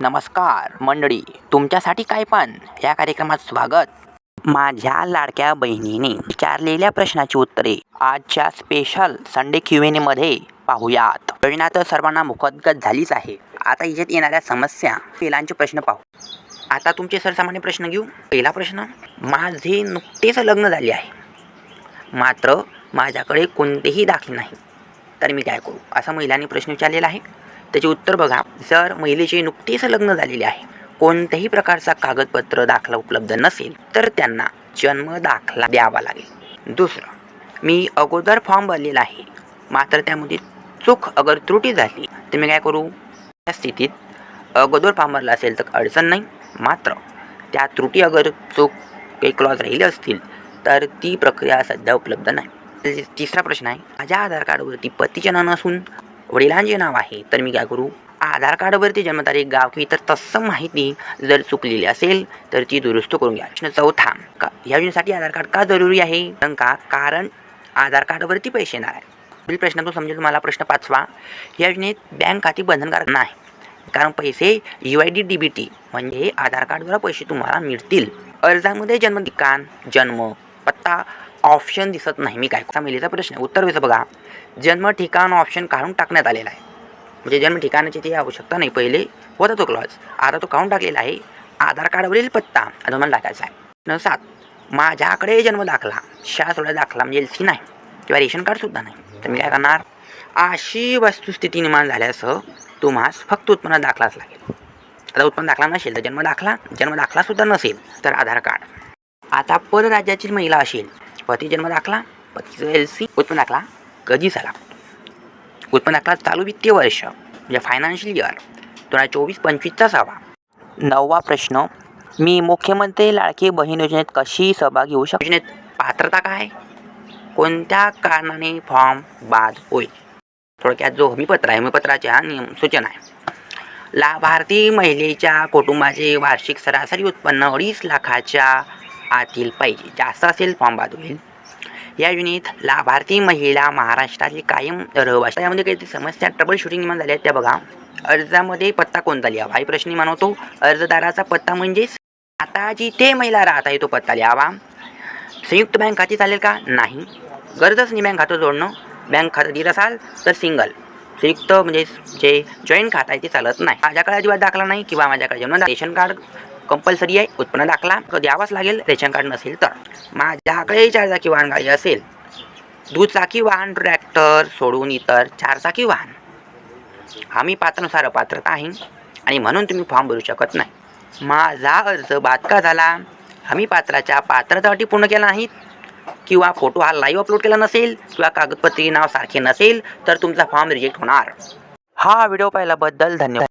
नमस्कार मंडळी. तुमच्यासाठी काय पण या कार्यक्रमात स्वागत. माझ्या लाडक्या बहिणीने विचारलेल्या प्रश्नाची उत्तरे आजच्या स्पेशल संडे क्युएनएमध्ये पाहूयात. योजना तर सर्वांना मुखदगत झालीच आहे. आता याच्यात येणाऱ्या समस्या पहिलांचे प्रश्न पाहू. आता तुमचे सर्वसामान्य प्रश्न घेऊ. पहिला प्रश्न माझे नुकतेच लग्न झाले आहे. मात्र माझ्याकडे कोणतेही दाखले नाही. तर मी काय करू? असा महिलांनी प्रश्न विचारलेला आहे. त्याचे उत्तर बघा. जर महिलेचे नुकतेच लग्न झालेले आहे कोणत्याही प्रकारचा कागदपत्र दाखला उपलब्ध नसेल तर त्यांना जन्म दाखला द्यावा लागेल. दुसरं मी अगोदर फॉर्म भरलेला आहे. मात्र त्यामध्ये चूक अगर त्रुटी झाली तर मी काय करू? त्या स्थितीत अगोदर फॉर्म भरला असेल तर अडचण नाही. मात्र त्या त्रुटी अगर चूक काही क्लॉज राहिले असतील तर ती प्रक्रिया सध्या उपलब्ध नाही. तिसरा प्रश्न आहे माझ्या आधार कार्डवरती पतीचे नाव नसून वडिलांचे नाव आहे. तर मी काय करू? आधार कार्डवरती जन्मतारीख गाव की तर तत्सम माहिती जर चुकलेली असेल तर ती दुरुस्त करून घ्या. प्रश्न चौथा. का या योजनेसाठी आधार कार्ड का जरुरी आहे? कारण का? कारण आधार कार्डवरती पैसे येणार आहे पुढील प्रश्नातून समजेल तुम्हाला. प्रश्न पाचवा. या योजनेत बँक खाती बंधनकारक नाही. कारण पैसे U I D D B T म्हणजे आधार कार्डद्वारा पैसे तुम्हाला मिळतील. अर्जामध्ये जन्म ठिकाण जन्म पत्ता ऑप्शन दिसत नाही. मी काय मिलेचा प्रश्न आहे. उत्तर वेचं बघा. जन्म ठिकाण ऑप्शन काढून टाकण्यात आलेला आहे. म्हणजे जन्म ठिकाणाची ती आवश्यकता नाही. पहिले होता तो क्लॉज आता तो काढून टाकलेला आहे. आधार कार्डवरील पत्ता आता तुम्हाला टाकायचा आहे. न सात माझ्याकडे जन्म दाखला. शाळा दाखला म्हणजे एल सी नाही. किंवा रेशन कार्डसुद्धा नाही. तर मी काय करणार? अशी वस्तुस्थिती निर्माण झाल्यासह तुम्हाला फक्त उत्पन्न दाखलाच लागेल. आता उत्पन्न दाखला नसेल तर जन्म दाखला. जन्म दाखलासुद्धा नसेल तर आधार कार्ड. आता परराज्याची महिला असेल. पती जन्म दाखला पतीचा एल सी उत्पन्न दाखला कधी झाला? उत्पन्न दाखला चालू वित्तीय वर्ष म्हणजे फायनान्शियल इयर दोन हजार चोवीस पंचवीसचा सहावा. नववा प्रश्न मी मुख्यमंत्री लाडकी बहीण योजनेत कशी सहभाग घेऊ शकतो? योजनेत पात्रता काय? कोणत्या कारणाने फॉर्म बाद होईल? थोडक्यात जो हमीपत्र आहे हमीपत्राच्या नियम सूचना आहे. लाभार्थी महिलेच्या कुटुंबाचे वार्षिक सरासरी उत्पन्न अडीच लाखाच्या आतील पाहिजे जास्त असेल फॉर्म बाद होईल. या युनिट लाभार्थी महिला महाराष्ट्राची कायम रहिवासी. यामध्ये काही समस्या ट्रबल शूटिंग निर्माण झाल्या आहेत त्या बघा. अर्जामध्ये पत्ता कोणता लिहावा? हा प्रश्न निर्माण होतो. अर्जदाराचा पत्ता म्हणजेच आता जिथे महिला राहत आहे तो पत्ता लिहावा. संयुक्त बँक खाती चालेल का? नाही. गरजच नाही बँक खातं जोडणं. बँक खातं दिलं असाल तर सिंगल संयुक्त म्हणजे जे जॉईंट खातं आहे ते चालत नाही. माझ्याकडे अजिबात दाखला नाही किंवा माझ्याकडे जन्म रेशन कार्ड कंपल्सरी आहे उत्पन्न दाखला द्यावाच लागेल रेशन कार्ड नसेल तर. माझ्याकडे चारचाकी वाहन गाडी असेल. दुचाकी वाहन ट्रॅक्टर सोडून इतर चारचाकी वाहन. आम्ही पात्रानुसार अपात्रता आहे आणि म्हणून तुम्ही फॉर्म भरू शकत नाही. माझा अर्ज बाद का झाला. हमी पात्राच्या पात्रता अटी पूर्ण केल्या नाहीत किंवा फोटो हा लाईव्ह अपलोड केला नसेल किंवा कागदपत्री नाव सारखे नसेल तर तुमचा फॉर्म रिजेक्ट होणार. हा व्हिडिओ पाहिल्याबद्दल धन्यवाद.